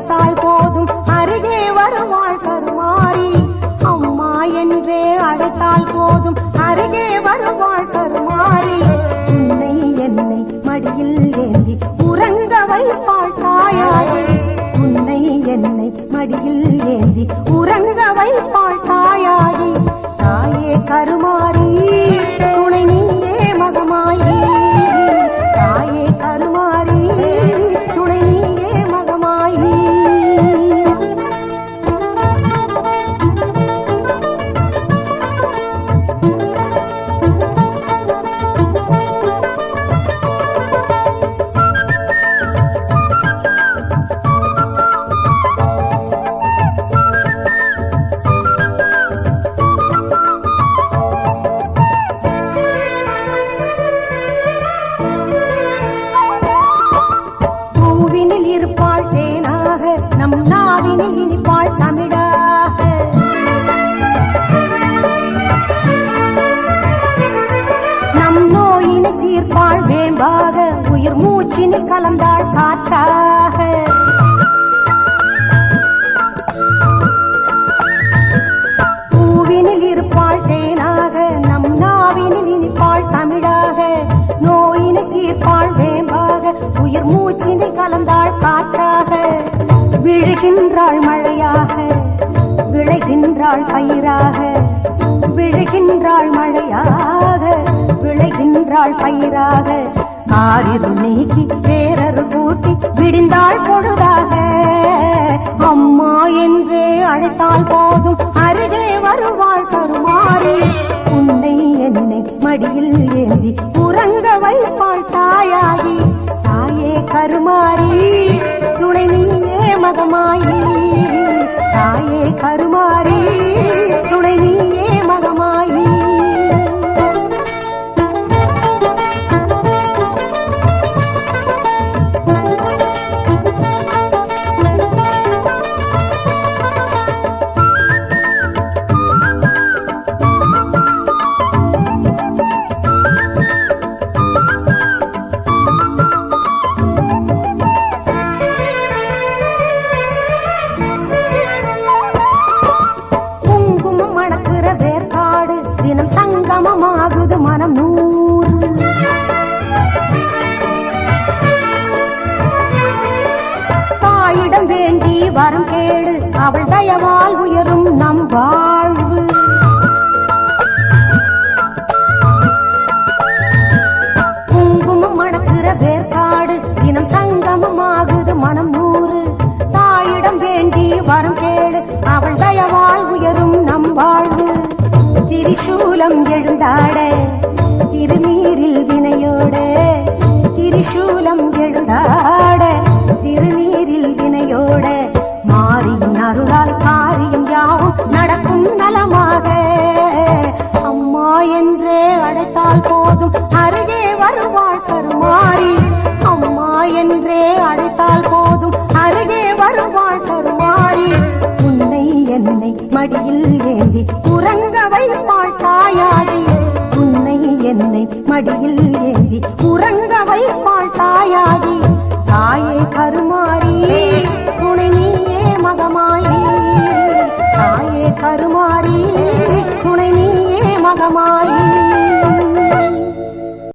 அழைத்தால் போதும். அருகே வருவாள் கருமாறி. அம்மா என்றே அழைத்தால் போதும். அருகே வருவாள் கருமாறி. உன்னை என்னை மடியில் ஏந்தி உறங்க வைப்பாள் தாயாரி. உன்னை என்னை மடியில் ஏந்தி உறங்க வைப்பாள் தாயாரி. தாயே கருமாறி. உயிர் கலந்தாள் காற்றாக. பூவினில் இருப்பாள் தேனாக நம் நாவினில் இனிப்பாள் தமிழாக. நோயினை தீர்ப்பாள் வேம்பாக உயிர் மூச்சினில் கலந்தாள் காற்றாக. விழுகின்றாள் மழையாக விளைகின்றாள் பயிராக. விழுகின்றாள் மழையாக விளைகின்றாள் பயிராக. காரிரு நீக்கி பேரரு கூட்டி விடிந்தாள் பொழுதாக. அம்மா என்றே அழைத்தால் போதும் அருகே வருவாள் தருமாறி உன்னை என்னை மடியில் ஏந்தி உறங்க வைப்பாள் தாயாகி. தாயே கருமாறி துணை நீயே மகமாயி. தாயே கரு திரிசூலம் எழுந்தாட திருநீரில் வினையோட திரிசூலம் எழுந்தாட திருநீரில் வினையோட மாறியும் அருளால் காரியம் யாவும் நடக்கும் நலமாக அம்மா என்றே அழைத்தால் போதும் அருகே மடியில் ஏந்தி உறங்க வைப்பாள் தாயாகி தாயே கருமாறி துணை நீயே மகமாயி. தாயே கருமாறி துணை நீயே மகமாயி.